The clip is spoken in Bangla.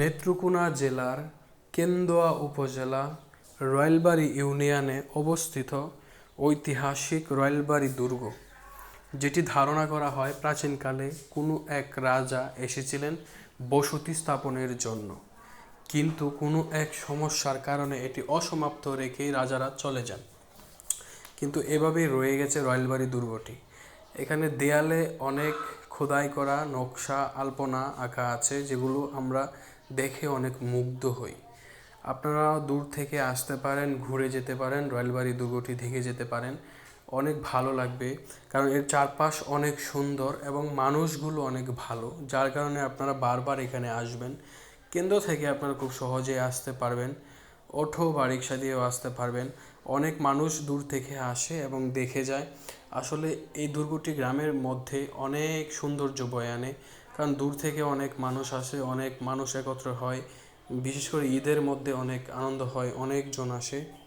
নেত্রকোনা জেলার কেন্দুয়া উপজেলা রয়েলবাড়ি ইউনিয়নে অবস্থিত ঐতিহাসিক রয়েলবাড়ি দুর্গ, যেটি ধারণা করা হয় প্রাচীনকালে কোনো এক রাজা এসেছিলেন বসতি স্থাপনের জন্য। কিন্তু কোনো এক সমস্যার কারণে এটি অসমাপ্ত রেখেই রাজারা চলে যান। কিন্তু এভাবেই রয়ে গেছে রয়েলবাড়ি দুর্গটি। এখানে দেয়ালে অনেক খোদাই করা নকশা আলপনা আঁকা আছে, যেগুলো আমরা দেখে অনেক মুগ্ধ হই। আপনারা দূর থেকে আসতে পারেন, ঘুরে যেতে পারেন, রয়েলবাড়ি দুর্গটি দেখে যেতে পারেন। অনেক ভালো লাগবে, কারণ এর চারপাশ অনেক সুন্দর এবং মানুষগুলো অনেক ভালো, যার কারণে আপনারা বারবার এখানে আসবেন। কেন্দ্র থেকে আপনারা খুব সহজে আসতে পারবেন। অটো বা রিক্সা দিয়েও আসতে পারবেন। অনেক মানুষ দূর থেকে আসে এবং দেখে যায়। আসলে এই দুর্গটি গ্রামের মধ্যে অনেক সৌন্দর্য বয়ে আনে। কারণ দূর থেকে অনেক মানুষ আসে, অনেক মানুষ একত্র হয়। বিশেষ করে ঈদের মধ্যে অনেক আনন্দ হয়, অনেকজন আসে।